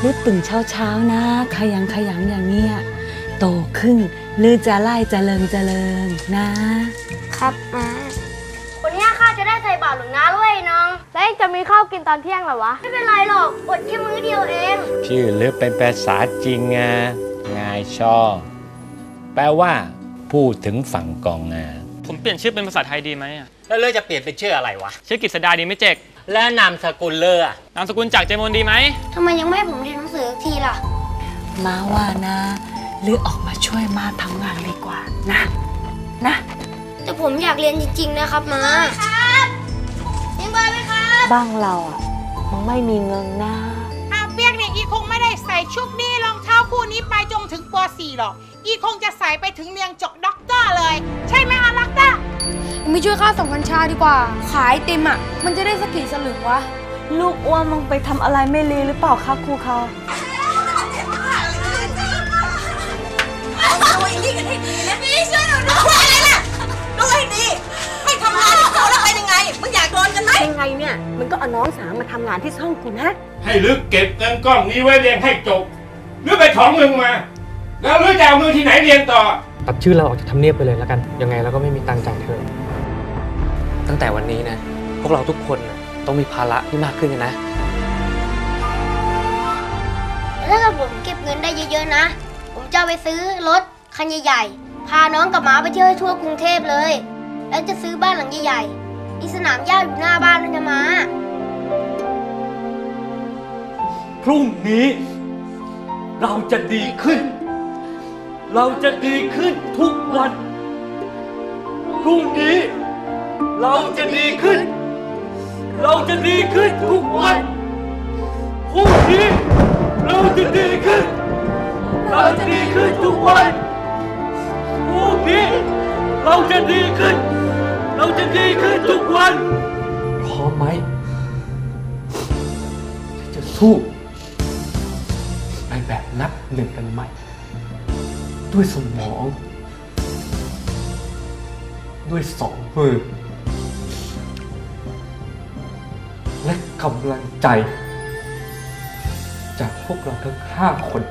พูดตึงเช้าเช้าๆนะ ขยันขยันอย่างเนี้ยโตขึ้นหรือจะไล่เจริญเจริญนะ ครับมาวันนี้ข้าจะได้ใส่บาตรหลวงนาด้วยน้อง แล้วเองจะมีข้าวกินตอนเที่ยงเหรอวะ ไม่เป็นไรหรอกอดแค่มื้อเดียวเอง ชื่อหรือเป็นภาษาจริงไงงายช่อแปลว่า พูดถึงฝั่งกองงาผมเปลี่ยนชื่อเป็นภาษาไทยดีไหมอะแล้วเลือกจะเปลี่ยนเป็นชื่ออะไรวะ ชื่อกฤษดาดีไหม่เจก แล้วนามสกุลเลออะนามสกุลจากเจมนดีไหม ทำไมยังไม่ให้ผมเรียนหนังสือสักทีล่ะ มาว่านะหรือออกมาช่วยมาทำงานเลยกว่านะ นะ แต่ผมอยากเรียนจริง ๆ นะครับมาครับยังบอยไหมครับ บ้างเราอะมันไม่มีเงินนะอาเปียกเนี่ยอีคงไม่ได้ใส่ชุดนี้รองเท้าคู่นี้ไปจนถึงป .4 หรอก อีคงจะใส่ไปถึงเรียนจบด็อกเตอร์เลย ใช่ไหมอารักเตอร์ ไม่ช่วยข้าส่งกัญชาดีกว่า ขายไอติมอะ มันจะได้สักกี่สลึงวะ ลูกอ้วนมึงไปทำอะไรไม่รีหรือเปล่าคะครูเขายังไงเนี่ย มันก็เอาน้องสาวมาทำงานที่ช่องกูนะ ให้ลึกเก็บเงินก้อนนี้ไว้เรียนให้จบ หรือไปถองเงินมา แล้วหรือจะเอาเงินที่ไหนเรียนต่อ ตัดชื่อเราออกจากทำเนียบไปเลยแล้วกัน ยังไงเราก็ไม่มีตังค์จ่ายเธอ ตั้งแต่วันนี้นะ พวกเราทุกคนน่ะต้องมีภาระที่มากขึ้นกันนะ ถ้าเกิดผมเก็บเงินได้เยอะๆนะ ผมจะเอาไปซื้อรถคันใหญ่ๆ พาน้องกับหมาไปเที่ยวให้ทั่วกรุงเทพเลย แล้วจะซื้อบ้านหลังใหญ่ๆ มีสนามหญ้าอยู่หน้าบ้านด้วยนะมา พรุ่งนี้ เราจะดีขึ้น เราจะดีขึ้นทุกวัน พรุ่งนี้ เราจะดีขึ้น เราจะดีขึ้นทุกวันพรุ่งนี้เราจะดีขึ้น เราจะดีขึ้นทุกวันพรุ่งนี้เราจะดีขึ้น เราจะดีขึ้นทุกวัน พร้อมไหมที่จะสู้ไปแบบนับหนึ่งกันใหม่ ด้วยสมอง ด้วยสองมือ กำลังใจ จากพวกเราทั้งห้าคน